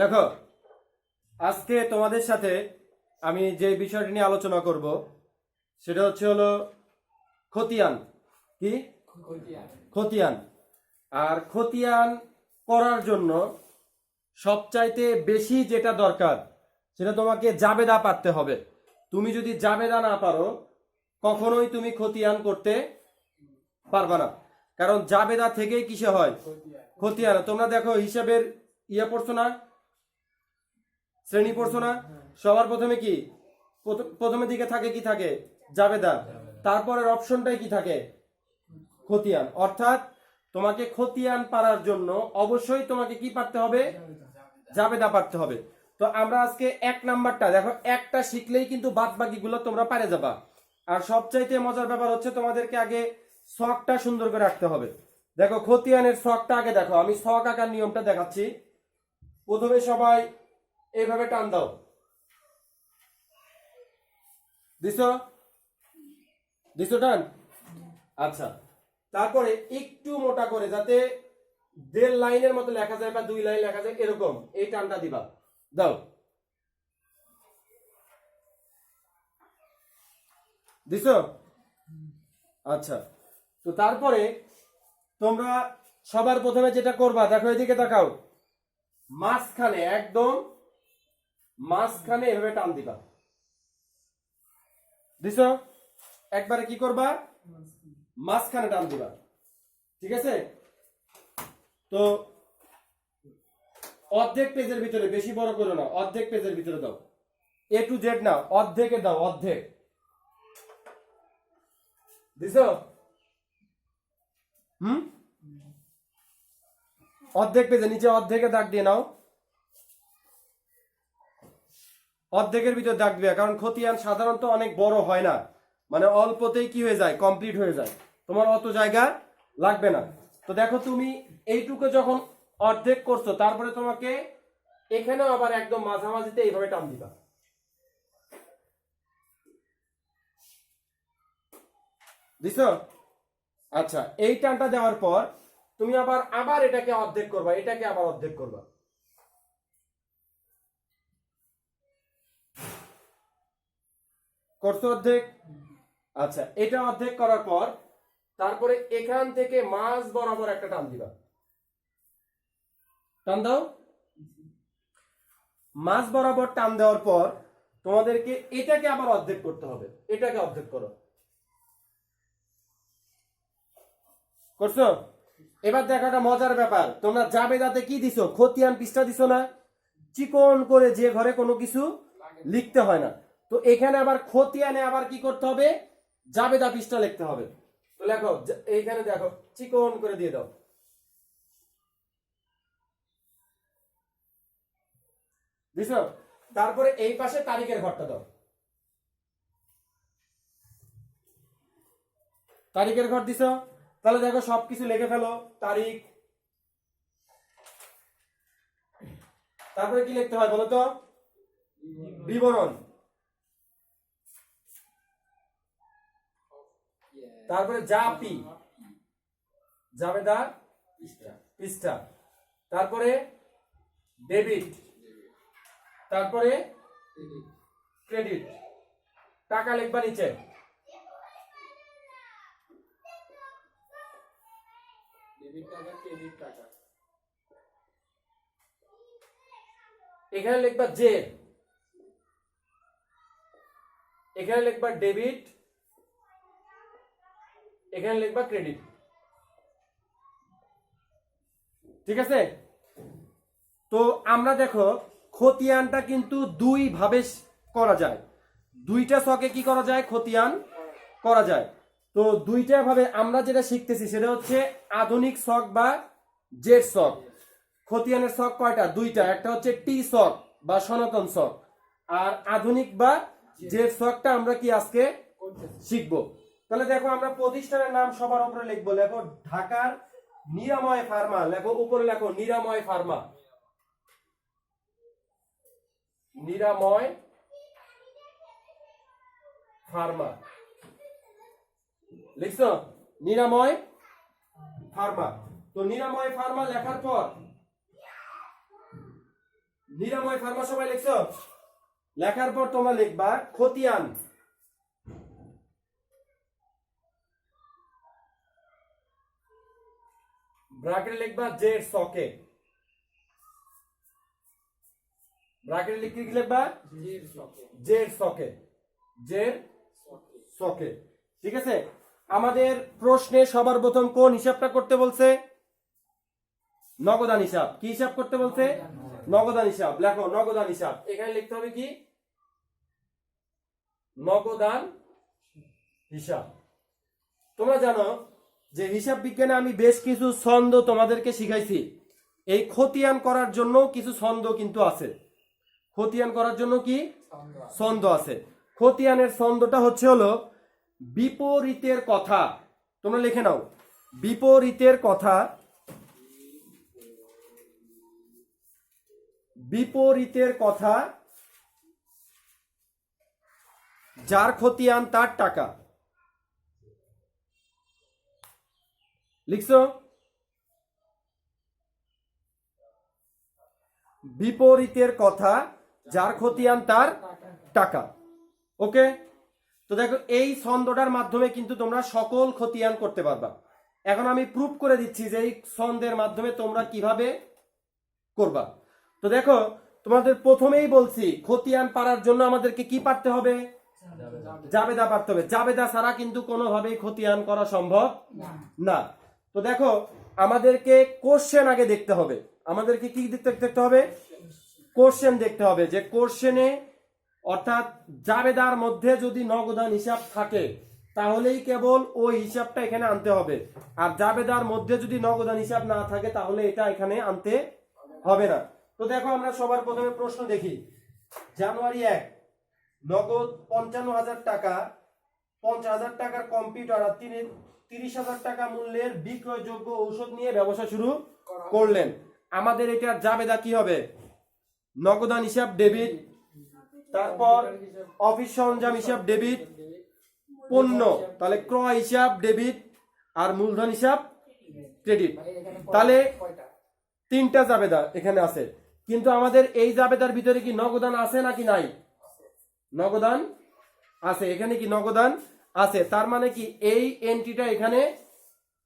দেখো আজকে তোমাদের সাথে আমি যে বিষয়টি নিয়ে আলোচনা করব সেটা হচ্ছে হলো খতিয়ান। কি? খতিয়ান। আর খতিয়ান করার জন্য সবচাইতে বেশি যেটা দরকার সেটা তোমাকে জাবেদা পারতে হবে। তুমি যদি জাবেদা না পারো কখনোই তুমি খতিয়ান করতে পারবা না। কারণ জাবেদা থেকেই কিসে হয়? খতিয়ান। তোমরা দেখো হিসাবের ইয়ে পড়ছো না? শ্রেণি পড়ছো না? সবার প্রথমে কি? প্রথ- প্রথমের দিকে থাকে কি থাকে? জাবেদা। তারপরের অপশনটাই কি থাকে? খতিয়ান। অর্থাৎ তোমাকে খতিয়ান পারার জন্য অবশ্যই তোমাকে কি পারতে হবে? জাবেদা। পারতে হবে। তো আমরা আজকে এক নাম্বারটা দেখো একটা শিখলেই কিন্তু বাদ বাকিগুলো তোমরা পারে যাবা। আর সবচাইতে মজার ব্যাপার হচ্ছে তোমাদেরকে আগে শখটা সুন্দর করে রাখতে হবে। দেখো খতিয়ানের শখটা আগে দেখো। আমি শখ আঁকার নিয়মটা দেখাচ্ছি। প্রথমে সবাই এইভাবে টান দাও। দিছো? দিছো টান? আচ্ছা। তারপরে একটু মোটা করে যাতে দেড় লাইনের মতো লেখা যায় বা দুই লাইন লেখা যায় এরকম, এই টানটা দিবা। দাও। দিছো? আচ্ছা। তো তারপরে তোমরা সবার প্রথমে যেটা করবা, দেখো এদিকে তাকাও মাঝখানে একদম মাঝখানে এভাবে টান দিবা। দিছো? একবারে কি করবা? মাঝখানে টান দিবা। ঠিক আছে? তো অর্ধেক পেজের ভিতরে, বেশি বড় করো না, অর্ধেক পেজের ভিতরে দাও। এ টু জেড না, অর্ধেকে দাও, অর্ধেক। দিছো? হুম? অর্ধেক পেজে নিচে অর্ধেকে দাগ দিয়ে নাও। অর্ধেকের ভিতর দাগ দিবে কারণ খতিয়ান সাধারণত অনেক বড় হয় না। মানে অল্পতেই কি হয়ে যায়? কমপ্লিট হয়ে যায়। তোমার অত জায়গা লাগবে না। তো দেখো তুমি এইটুকু যখন অর্ধেক করছ, তারপরে তোমাকে এখানেও আবার একদম মাঝামাঝিতে এইভাবে টান দিবা। দিছো? আচ্ছা এই টানটা দেওয়ার পর তুমি আবার আবার এটাকে অর্ধেক করবা, এটাকে আবার অর্ধেক করবা। করছ অর্ধেক? আচ্ছা এটা অর্ধেক করার পর তারপরে এখান থেকে মাছ বরাবর একটা টান দিবা। টান দাও। মাছ বরাবর টান দেওয়ার পর তোমাদেরকে এটাকে আবার অর্ধেক করতে হবে। এটাকে অর্ধেক করো। করছ? এবার দেখো একটা মজার ব্যাপার। তোমরা যাবে যাতে কি দিছো? খতিয়ান পৃষ্ঠা দিছো না? চিকন করে যে ঘরে কোনো কিছু লিখতে হয় না। তো এখানে আবার খতিয়ানে আবার কি করতে হবে? জাবেদা পৃষ্ঠা লিখতে হবে। তো লেখো এইখানে দেখো, চিকন করে দিয়ে দাও। দিছো তারপরে এই পাশে তারিখের ঘরটা দাও। তারিখের ঘর দিছো? তাহলে দেখো, সবকিছু লিখে ফেলো, তারিখ। তারপরে কি লিখতে হয় বলো তো? বিবরণ। তারপরে জাপি। জাবেদার পৃষ্ঠা। তারপরে ডেবিট। তারপরে ক্রেডিট। টাকা লিখবা নিচে। এখানে লিখবা জে। এখানে লিখবা ডেবিট। এখানে লিখবা ক্রেডিট ঠিক আছে? তো আমরা দেখো, খতিয়ানটা কিন্তু দুই ভাবে করা যায়। দুইটা ছকে কি করা যায়? খতিয়ান করা যায়। তো দুইটা ভাবে আমরা যেটা শিখতেছি, সেটা হচ্ছে আধুনিক শখ বা জেড শখ। খতিয়ানের শখ কয়টা? দুইটা। একটা হচ্ছে টি শখ বা সনাতন শখ। আর আধুনিক বা জেড শখটা আমরা কি আজকে শিখব? তাহলে দেখো আমরা প্রতিষ্ঠানের নাম সবার উপরে লিখব। লেখো ঢাকার নিরাময় ফার্মা। লেখো উপরে লেখো নিরাময় ফার্মা। নিরাময় ফার্মা। লিখছো? নিরাময় ফার্মা। তো নিরাময় ফার্মা লেখার পর নিরাময় ফার্মা সবাই লিখছো? লেখার পর তোমরা লিখবা খতিয়ান। ব্রাকেটে লিখবা জেড সকে ব্রাকেটে লিখতে কি লিখবা? জেড সকে জেড শকে সকে ঠিক আছে? আমাদের প্রশ্নে সবার প্রথম কোন হিসাবটা করতে বলছে? নগদান হিসাব। কি হিসাব করতে বলছে? নগদান হিসাব। লেখো নগদান হিসাব। এখানে লিখতে হবে কি? নগদান হিসাব। তোমরা জানো যে হিসাব বিজ্ঞানে আমি বেশ কিছু ছন্দ তোমাদেরকে শিখাইছি। এই খতিয়ান করার জন্য কিছু ছন্দ কিন্তু আছে। খতিয়ান করার জন্য কি? ছন্দ আছে। খতিয়ানের ছন্দটা হচ্ছে হলো, বিপরীতের কথা। তোমরা লিখে নাও। বিপরীতের কথা বিপরীতের কথা, যার খতিয়ান তার টাকা। লিখছো? বিপরীতের কথা যার খতিয়ান তার টাকা। ওকে? তো দেখো এই ছন্দটার মাধ্যমে কিন্তু তোমরা সকল খতিয়ান করতে পারবা। এখন আমি প্রুফ করে দিচ্ছি যে এই ছন্দের মাধ্যমে তোমরা কীভাবে করবা। তো দেখো তোমাদের প্রথমেই বলছি খতিয়ান পারার জন্য আমাদেরকে কি পারতে হবে? জাবেদা পারতে হবে। জাবেদা ছাড়া কিন্তু কোনোভাবেই খতিয়ান করা সম্ভব না। তো দেখো, আমাদেরকে কোশ্চেন আগে দেখতে হবে। আমাদেরকে কি দেখতে হবে? কোশ্চেন দেখতে হবে। যে কোশ্চেনে অর্থাৎ জাবেদার মধ্যে যদি নগদান হিসাব থাকে, তাহলেই কেবল ওই হিসাবটা এখানে আনতে হবে। আর জাবেদার মধ্যে যদি নগদান হিসাব না থাকে, তাহলে এটা এখানে আনতে হবে না। তো দেখো, আমরা সবার প্রথমে প্রশ্ন দেখি। জানুয়ারি এক, নগদ পঞ্চান্ন হাজার টাকা। পঞ্চাশ হাজার টাকার কম্পিউটার আর তিনি তিরিশ হাজার টাকা মূল্যের বিক্রয়যোগ্য ঔষধ নিয়ে ব্যবসা শুরু করলেন। আমাদের এটার জাবেদা কি হবে? নগদান হিসাব ডেবিট, তারপর অফিস সরঞ্জাম হিসাব ডেবিট, পণ্য, তাহলে ক্রয় হিসাব ডেবিট আর মূলধন হিসাব ক্রেডিট। তাহলে তিনটা জাবেদা এখানে আছে। কিন্তু আমাদের এই জাবেদার ভিতরে কি নগদান আছে নাকি নাই? নগদান আছে। এখানে কি নগদান আছে, তার মানে কি এই এন্ট্রিটা এখানে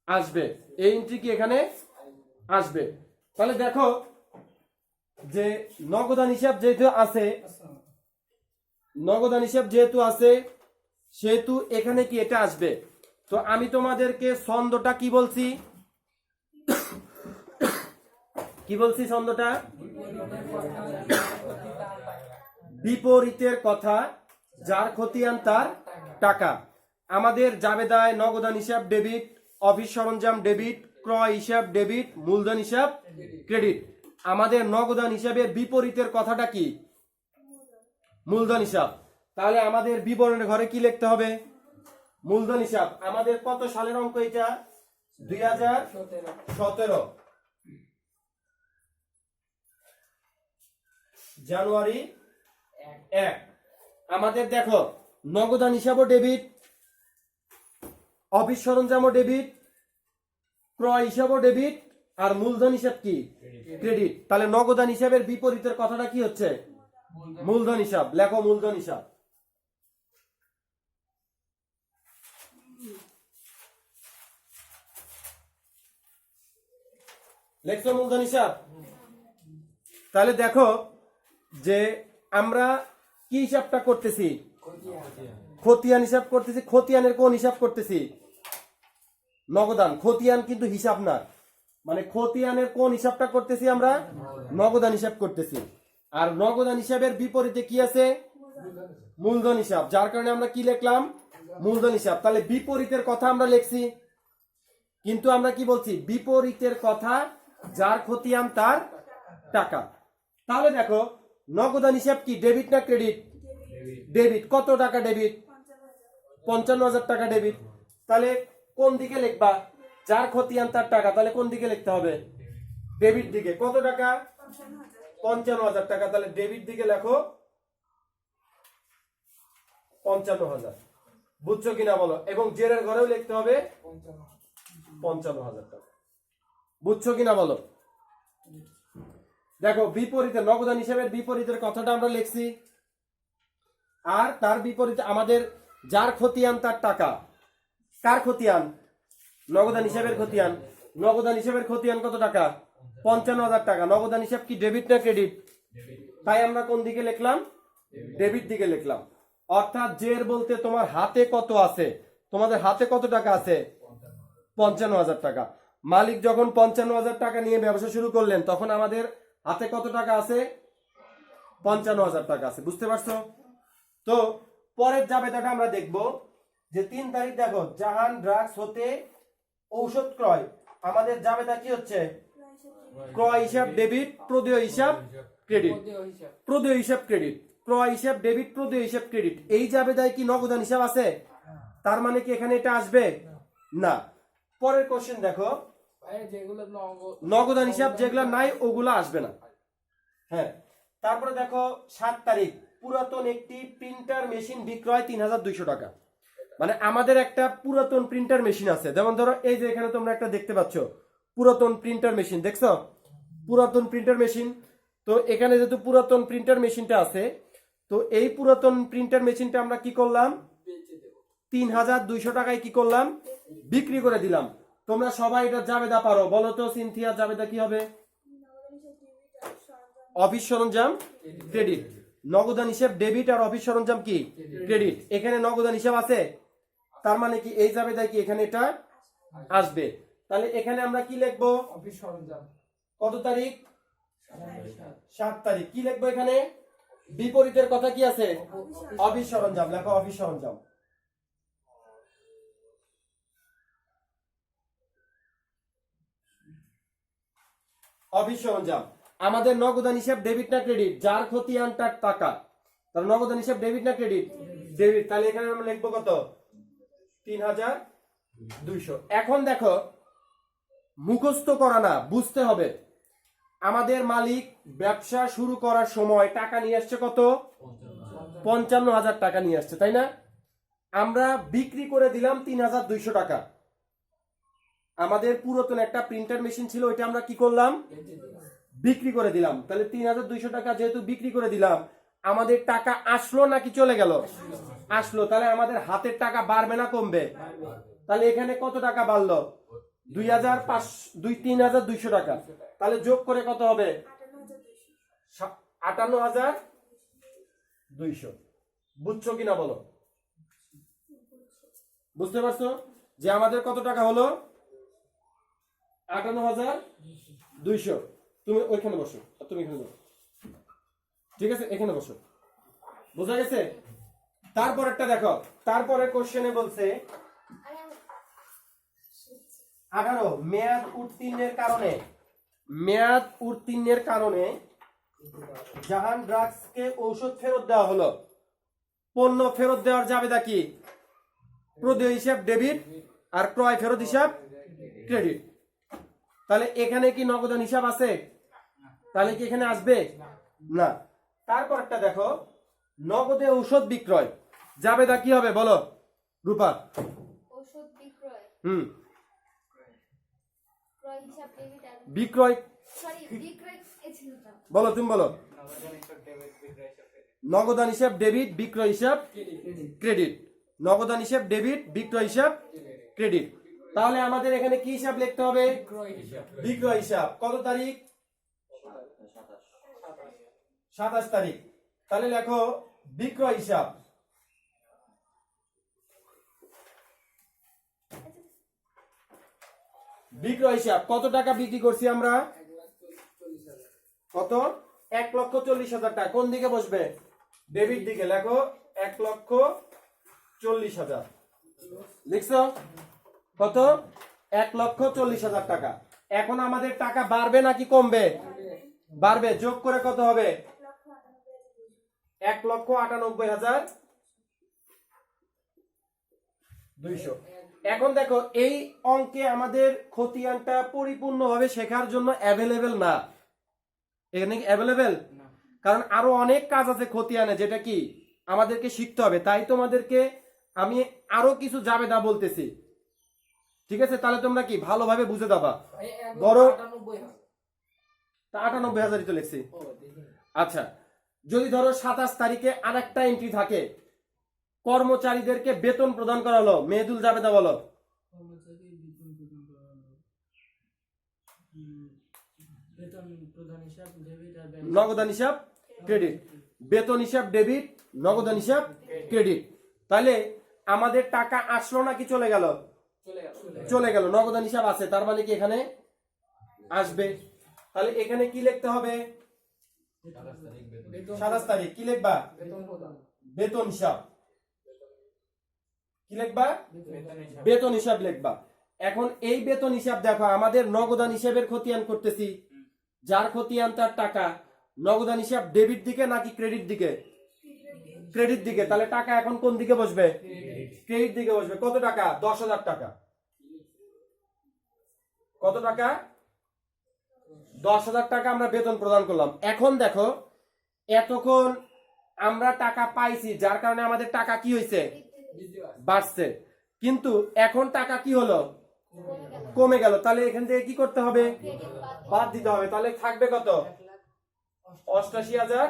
আসবে, এই এন্ট্রি কি এখানে আসবে। তাহলে দেখো যে নগদান হিসাব যেহেতু আছে নগদান হিসাব যেহেতু আছে, সেহেতু এখানে কি এটা আসবে। তো আমি তোমাদেরকে ছন্দটা কি বলছি? কি বলছি ছন্দটা? বিপরীতের কথা, যার খতিয়ান তার টাকা। আমাদের জাবেদায় নগদান হিসাব ডেবিট, অফিস সরঞ্জাম ডেবিট, ক্রয় হিসাব ডেবিট, মূলধন হিসাব ক্রেডিট। আমাদের নগদান হিসাবের বিপরীতের কথাটা কি? মূলধন হিসাব। তাহলে আমাদের বিবরণের ঘরে কি লিখতে হবে? মূলধন হিসাব। আমাদের কত সালের অঙ্ক এটা? দুই হাজার সতেরো। জানুয়ারি এক। আমাদের দেখো, নগদান হিসাবও ডেবিট অফিস সরঞ্জামও ডেবিট ক্রয় হিসাবও ডেবিট আর মূলধন হিসাব কি? ক্রেডিট তাহলে নগদান হিসাবের বিপরীতের কথাটা কি হচ্ছে? মূলধন। হিসাব লেখো মূলধন হিসাব। লেখছো মূলধন হিসাব? তাহলে দেখো যে আমরা কি হিসাবটা করতেছি? খতিয়ান হিসাব করতেছি খতিয়ানের কোন হিসাব করতেছি? নগদান খতিয়ান কিন্তু হিসাব না। মানে খতিয়ানের কোন হিসাবটা করতেছি আমরা? নগদান হিসাব করতেছি। আর নগদান হিসাবের বিপরীতে কি আছে? মূলধন হিসাব। যার কারণে আমরা কি লিখলাম? মূলধন হিসাব। তাহলে বিপরীতের কথা আমরা লিখছি। কিন্তু আমরা কি বলছি? বিপরীতের কথা যার খতিয়ান তার টাকা। তাহলে দেখো নগদান হিসাব কি? ডেবিট না ক্রেডিট? ডেবিট। কত টাকা ডেবিট? পঞ্চান্ন হাজার টাকা ডেবিট তাহলে কোন দিকে লিখবা? যার খতিয়ান, তার টাকা। তাহলে কোন দিকে লিখতে হবে? ডেবিট দিকে। কত টাকা? পঞ্চান্ন হাজার টাকা। তাহলে ডেবিট দিকে লেখো পঞ্চান্ন হাজার। বুঝছ কিনা বলো? এবং জেরের ঘরেও লিখতে হবে পঞ্চান্ন হাজার টাকা। বুঝছ কিনা বলো? দেখো, বিপরীতে, নগদান হিসাবের বিপরীতের কথাটা আমরা লিখছি। আর তার বিপরীতে আমাদের যার খতিয়ান তার টাকা। কার খতিয়ান? নগদান হিসাবের খতিয়ান। নগদান হিসাবের খতিয়ান কত টাকা? পঞ্চান্ন হাজার টাকা। নগদান হিসাব কি ডেবিট না ক্রেডিট তাই আমরা কোন দিকে লিখলাম? ডেবিট দিকে লিখলাম। অর্থাৎ জের বলতে তোমার হাতে কত আছে? তোমাদের হাতে কত টাকা আছে? পঞ্চান্ন হাজার টাকা। মালিক যখন পঞ্চান্ন হাজার টাকা নিয়ে ব্যবসা শুরু করলেন, তখন আমাদের হাতে কত টাকা আছে? পঞ্চান্ন হাজার টাকা আছে। বুঝতে পারছ? তো পরের জাবেদাটা আমরা দেখব যে তিন তারিখ দেখো, জাহান ড্রাগস হতে ঔষধ ক্রয়। আমাদের জাবেদা কি হচ্ছে? ক্রয় হিসাব, ডেবিট, প্রদেয় হিসাব, ক্রেডিট। প্রদেয় হিসাব, ক্রেডিট। ক্রয় হিসাব, ডেবিট, প্রদেয় হিসাব, ক্রেডিট। এই জাবেদায় কি নগদান হিসাব আছে? তার মানে কি এখানে এটা আসবে? না। পরের কোশ্চেন দেখো। নগদান হিসাব যেগুলো নাই, ওগুলো আসবে না। হ্যাঁ। তারপরে দেখো, সাত তারিখ। পুরাতন একটি প্রিন্টার মেশিন বিক্রয় তিন হাজার দুইশো টাকা। মানে আমাদের একটা পুরাতন প্রিন্টার মেশিন আছে। যেমন ধরো এই যে এখানে তোমরা একটা দেখতে পাচ্ছ পুরাতন প্রিন্টার মেশিন দেখছ? পুরাতন প্রিন্টার মেশিন তো এখানে যেহেতু পুরাতন প্রিন্টার মেশিনটা আছে তো এই পুরাতন প্রিন্টার মেশিনটা আমরা কি করলাম? তিন হাজার দুইশো টাকায় কি করলাম? বিক্রি করে দিলাম। তোমরা সবাই এটা জাবেদা পারো। বলো তো সিনথিয়া জাবেদা কি হবে? অফিস সরঞ্জাম ক্রেডিট নগদান হিসেব ডেবিট আর অফিস সরঞ্জাম কি? ক্রেডিট এখানে নগদান হিসাব আছে তার মানে কি এই জাবেদায় কি এখানে এটা আসবে? তাহলে এখানে আমরা কি লিখব? অফিস সরঞ্জাম। কত তারিখ? সাত। তারিখ। কি লিখব এখানে? বিপরীতের কথা কি আছে? অফিস সরঞ্জাম। লেখো অফিস সরঞ্জাম। অফিস সরঞ্জাম। আমাদের নগদান হিসাব ডেবিট না ক্রেডিট যার খতিয়ান তার টাকা। তাহলে নগদান হিসাব ডেবিট না ক্রেডিট ডেবিট তাহলে এখানে আমরা লিখব কত? তিন হাজার দুইশো। এখন দেখো, মুখস্থ করা না, বুঝতে হবে। আমাদের মালিক ব্যবসা শুরু করার সময় টাকা নিয়ে আসছে কত? পঞ্চান্ন হাজার টাকা নিয়ে আসছে, তাই না? আমরা বিক্রি করে দিলাম তিন হাজার দুইশো টাকা। আমাদের পুরাতন একটা প্রিন্টার মেশিন ছিল, ওইটা আমরা কি করলাম? বিক্রি করে দিলাম। তাহলে তিন হাজার দুইশো টাকা যেহেতু বিক্রি করে দিলাম, আমাদের টাকা আসলো নাকি চলে গেল? আসলো। তাহলে আমাদের হাতের টাকা বাড়বে না, কমবে? তাহলে এখানে কত টাকা বাড়লো? দুই হাজার পাঁচ দুই তিন হাজার দুইশো টাকা। তাহলে যোগ করে কত হবে? আটান্ন হাজার দুইশো। বুঝছ কিনা বলো? বুঝতে পারছ? যে আমাদের কত টাকা হলো? আটান্ন হাজার দুইশো। তুমি ওইখানে বসো, আর তুমি এখানে বসো। ঠিক আছে? এখানে বসো। বোঝা গেছে? তারপর একটা দেখো। তারপরে কোশ্চেনে বলছে, আঠারো, মেয়াদ উত্তীর্ণের কারণে, মেয়াদ উত্তীর্ণের কারণে জাহান ড্রাগসকে ঔষধ ফেরত দেওয়া হলো। পণ্য ফেরত দেওয়ার জাবেদা কি? প্রদেয় হিসাব ডেবিট আর ক্রয় ফেরত হিসাব ক্রেডিট। তাহলে এখানে কি নগদান হিসাব আছে? তাহলে কি এখানে আসবে? না। তারপরটা দেখো নগদে ঔষধ বিক্রয়। যাবে জাবেদা কি হবে বলো? রূপা। ওষুধ বিক্রয়। হুম। ক্রয় হিসাব ডেবিট আর বিক্রয়। সরি বিক্রয়। এ ছিল তো বলো তুমি বলো। নগদান হিসাব ডেবিট বিক্রয় হিসাব ক্রেডিট নগদান হিসাব ডেবিট বিক্রয় হিসাব ক্রেডিট তাহলে আমাদের এখানে কি হিসাব লিখতে হবে? বিক্রয় হিসাব। কত তারিখ? সাতাশ তারিখ। তাহলে লেখো বিক্রয় হিসাব। বিক্রয় হিসাব। কত টাকা বিক্রি করছি আমরা? কত? এক লক্ষ চল্লিশ হাজার টাকা। কোন দিকে বসবে? ডেবিট দিকে। লেখো এক লক্ষ চল্লিশ হাজার। লিখছো? কত? এক লক্ষ চল্লিশ হাজার টাকা। এখন আমাদের টাকা বাড়বে নাকি কমবে? বাড়বে। যোগ করে কত হবে? এক লক্ষ আটানব্বই হাজার দুইশো। এখন দেখো এই অঙ্কে আমাদের খতিয়ানটা পরিপূর্ণভাবে শেখার জন্য অ্যাভেলেবেল না। এখানে অ্যাভেলেবেল কারণ আরও অনেক কাজ আছে খতিয়ানে যেটা কি আমাদেরকে শিখতে হবে। তাই তোমাদেরকে আমি আরও কিছু জাবেদা বলতেছি। ঠিক আছে? তাহলে তোমরা কি ভালোভাবে বুঝে যাবা? আটানব্বই হাজার। আটানব্বই হাজারই তো লিখছি। আচ্ছা যদি ধরো সাতাশ তারিখে আর একটা এন্ট্রি থাকে কর্মচারীদেরকে বেতন প্রদান করা হলো মেহেদুল জাবেদা বলো। নগদান হিসাব ক্রেডিট বেতন হিসাব ডেবিট নগদান হিসাব ক্রেডিট তাহলে আমাদের টাকা আসলো নাকি চলে গেল। চলে গেল। চলে গেল নগদান হিসাব আছে তার মানে কি এখানে আসবে? তাহলে এখানে কি লিখতে হবে? সাতাশ তারিখ কি লিখবা? বেতন হিসাব। কি লিখবা? বেতন হিসাব। বেতন হিসাব লিখবা। এখন এই বেতন হিসাব দেখো আমাদের নগদান হিসাবের খতিয়ান করতেছি। যার খতিয়ান তার টাকা। নগদান হিসাব ডেবিট দিকে নাকি ক্রেডিট দিকে? ক্রেডিট দিকে। তাহলে টাকা এখন কোন দিকে বসবে? ক্রেডিট দিকে বসবে। কত টাকা? দশ হাজার টাকা। কত টাকা? দশ হাজার টাকা আমরা বেতন প্রদান করলাম। এখন দেখো, এতক্ষণ আমরা টাকা পাইছি, যার কারণে আমাদের টাকা কি হয়েছে? বাড়ছে। কিন্তু এখন টাকা কি হলো? কমে গেল। তাহলে এখান থেকে কি করতে হবে? বাদ দিতে হবে। তাহলে থাকবে কত? অষ্টাশি হাজার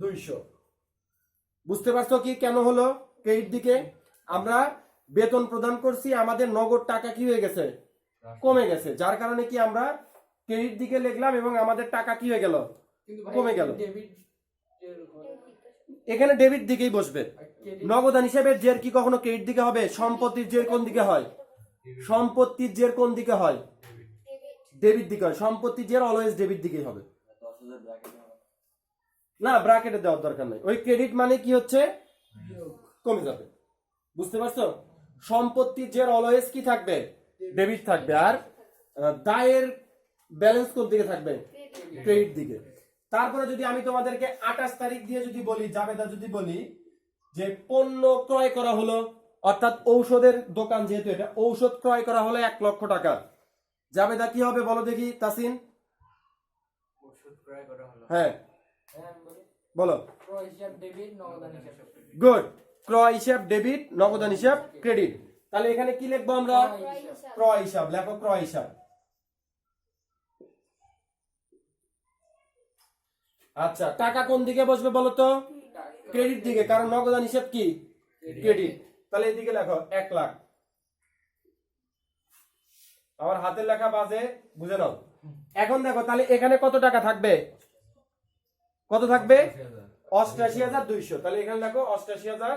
দুইশো। বুঝতে পারছ কি কেন হলো ক্রেডিট দিকে? আমরা বেতন প্রদান করছি, আমাদের নগদ টাকা কি হয়ে গেছে? কমে গেছে। যার কারণে কি আমরা ক্রেডিট দিকে লিখলাম এবং আমাদের টাকা কি হয়ে গেল? কমে গেল। এখানে ডেবিট দিকেই বসবে। নগদান হিসেবে জের কি কখনো ক্রেডিট দিকে হবে? সম্পত্তির জের কোন দিকে হয়? সম্পত্তির জের কোন দিকে হয়? ডেবিট ডেবিট দিকে হয়। সম্পত্তির জের অলওয়েজ ডেবিট দিকেই হবে। না ব্র্যাকেটে দেওয়ার দরকার নেই। ওই ক্রেডিট মানে কি হচ্ছে? কমে যাবে। বুঝতে পারছ? সম্পত্তির জের অলওয়েজ কি থাকবে? ডেবিট থাকবে। আর দায়ের ব্যালেন্স কোন দিকে থাকবে? ক্রেডিট দিকে। তারপরে যদি আমি তোমাদেরকে আঠাশ তারিখ দিয়ে যদি বলি জাবেদা যদি বলি যে পণ্য ক্রয় করা হলো অর্থাৎ ঔষধের দোকান যেহেতু এটা ঔষধ ক্রয় করা হলো এক লক্ষ টাকা। জাবেদা কি হবে বলো দেখি তাসিন? ওষুধ ক্রয় করা হলো। হ্যাঁ। হ্যাঁ বলি। বলো। ক্রয় হিসাব ডেবিট নগদান হিসাব। গুড। ক্রয় হিসাব ডেবিট নগদান হিসাব ক্রেডিট। তাহলে এখানে কি লিখব আমরা? ক্রয় হিসাব। ক্রয় হিসাব লেখো ক্রয় হিসাব। আচ্ছা টাকা কোন দিকে বসবে বলো তো ক্রেডিট দিকে কারণ নগদান হিসাব কি? ক্রেডিট। তাহলে এদিকে লেখো এক লাখ। আমার হাতের লেখা বাজে বুঝে নাও। এখন দেখো তাহলে এখানে কত টাকা থাকবে? কত থাকবে? অষ্টাশি হাজার দুইশো। তাহলে এখানে দেখো অষ্টাশি হাজার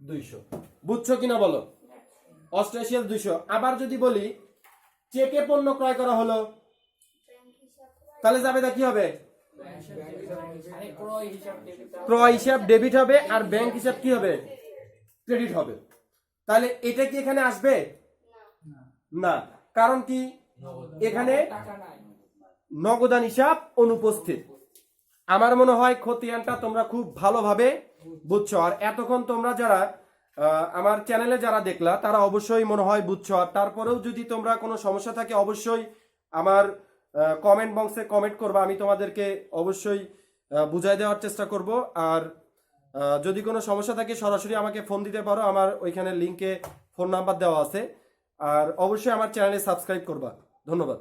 দুইশো। বুঝছ কিনা বলো? অষ্টাশি হাজার দুইশো। আবার যদি বলি চেকে পণ্য ক্রয় করা হলো। তাহলে যাবে কি হবে? ক্রয় হিসাব ডেবিট হবে আর ব্যাংক হিসাব কি হবে? ক্রেডিট হবে। তাহলে এটা কি এখানে আসবে? না। কারণ কি? এখানে নগদান হিসাব অনুপস্থিত। আমার মনে হয় খতিয়ানটা তোমরা খুব ভালোভাবে বুঝছ। আর এতক্ষণ তোমরা যারা আমার চ্যানেলে যারা দেখলা তারা অবশ্যই মনে হয় বুঝছ। আর তারপরেও যদি তোমরা কোনো সমস্যা থাকে অবশ্যই আমার কমেন্ট বক্সে কমেন্ট করবা, আমি তোমাদেরকে অবশ্যই বুঝাই দেওয়ার চেষ্টা করব। আর যদি কোনো সমস্যা থাকে, সরাসরি আমাকে ফোন দিতে পারো, আমার ওইখানে লিঙ্কে ফোন নাম্বার দেওয়া আছে। আর অবশ্যই আমার চ্যানেলে সাবস্ক্রাইব করবা। ধন্যবাদ।